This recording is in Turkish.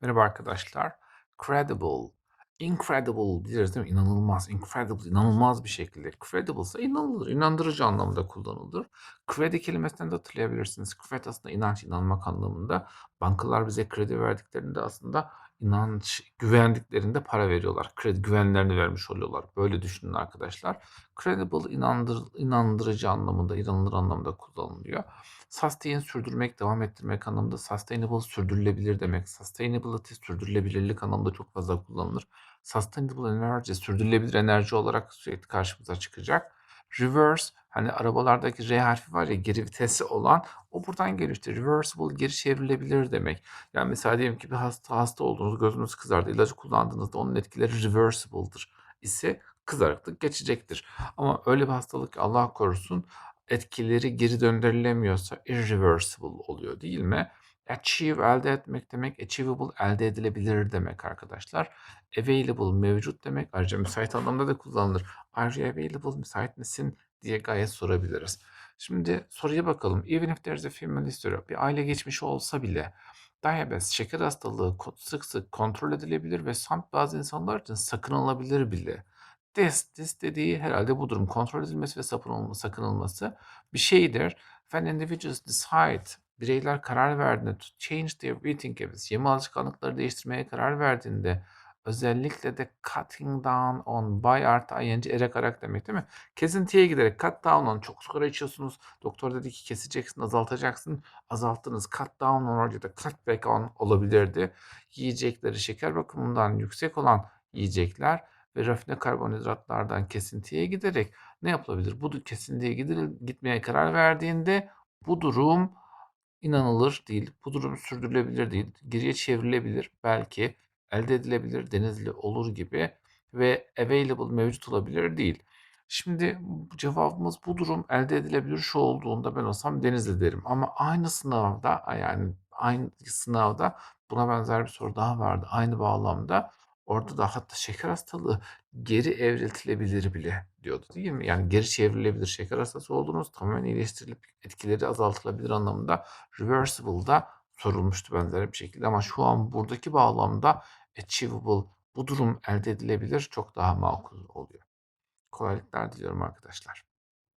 Merhaba arkadaşlar. Credible, incredible biliriz değil mi? İnanılmaz, incredible, inanılmaz bir şekilde. Credible ise inanılır, inandırıcı anlamda kullanılır. Kredi kelimesinden de hatırlayabilirsiniz. Cred aslında inanç, inanmak anlamında. Bankalar bize kredi verdiklerinde aslında inanç, güvendiklerinde para veriyorlar. Kredi güvenlerini vermiş oluyorlar. Böyle düşünün arkadaşlar. Credible, inandır, inandırıcı anlamında, inanılır anlamda kullanılıyor. Sustain sürdürmek, devam ettirmek anlamında sustainable sürdürülebilir demek. Sustainability sürdürülebilirlik anlamında çok fazla kullanılır. Sustainable energy sürdürülebilir enerji olarak sürekli karşımıza çıkacak. Reverse hani arabalardaki R harfi var ya geri vitesi olan o buradan geliyor işte reversible geri çevrilebilir demek. Yani mesela diyelim ki bir hasta hasta oldunuz gözünüz kızardı ilacı kullandığınızda onun etkileri reversible'dır ise kızarıklık geçecektir. Ama öyle bir hastalık Allah korusun etkileri geri döndürülemiyorsa irreversible oluyor değil mi? Achieve elde etmek demek, achievable elde edilebilir demek arkadaşlar. Available mevcut demek. Ayrıca müsait anlamda da kullanılır. Are you available? Müsait misin? diye gayet sorabiliriz. Şimdi soruya bakalım. Even if there's a family history, bir aile geçmişi olsa bile diabetes, şeker hastalığı sık sık kontrol edilebilir ve some bazı insanlar için sakınılabilir bile. This, this dediği herhalde bu durum. Kontrol edilmesi ve sakınılması bir şeydir. When individuals decide, bireyler karar verdiğinde to change their eating habits, yeme alışkanlıkları değiştirmeye karar verdiğinde özellikle de cutting down on by artı ing erek demek değil mi? Kesintiye giderek cut down on çok sigara içiyorsunuz. Doktor dedi ki keseceksin, azaltacaksın. Azalttınız. Cut down on orada da cut back on olabilirdi. Yiyecekleri şeker bakımından yüksek olan yiyecekler ve rafine karbonhidratlardan kesintiye giderek ne yapılabilir? Bu kesintiye gidil, gitmeye karar verdiğinde bu durum inanılır değil. Bu durum sürdürülebilir değil. Geriye çevrilebilir belki elde edilebilir, denizli olur gibi ve available mevcut olabilir değil. Şimdi cevabımız bu durum elde edilebilir şu olduğunda ben olsam denizli derim. Ama aynı sınavda yani aynı sınavda buna benzer bir soru daha vardı. Aynı bağlamda orada da hatta şeker hastalığı geri evriltilebilir bile diyordu değil mi? Yani geri çevrilebilir şeker hastası oldunuz tamamen iyileştirilip etkileri azaltılabilir anlamında reversible'da sorulmuştu benzer bir şekilde ama şu an buradaki bağlamda achievable bu durum elde edilebilir çok daha makul oluyor. Kolaylıklar diliyorum arkadaşlar.